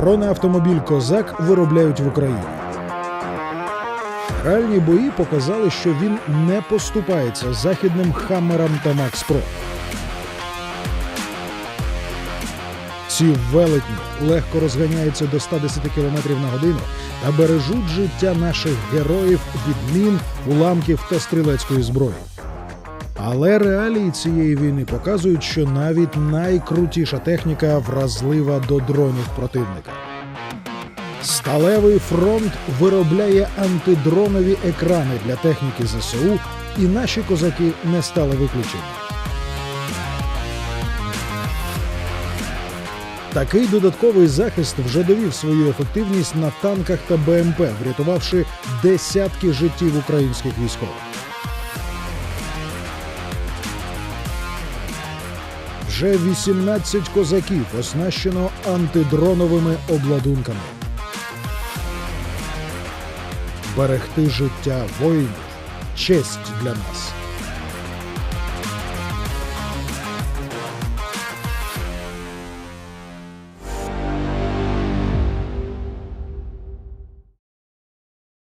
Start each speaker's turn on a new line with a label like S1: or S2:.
S1: Бронеавтомобіль Козак виробляють в Україні. Реальні бої показали, що він не поступається західним Хаммерам та Макс Про. Ці велетні легко розганяються до 110 км на годину та бережуть життя наших героїв від мін, уламків та стрілецької зброї. Але реалії цієї війни показують, що навіть найкрутіша техніка вразлива до дронів противника. Сталевий фронт виробляє антидронові екрани для техніки ЗСУ, і наші козаки не стали виключенням. Такий додатковий захист вже довів свою ефективність на танках та БМП, врятувавши десятки життів українських військових. Вже 18 козаків оснащено антидроновими обладунками. Берегти життя воїнів честь для нас.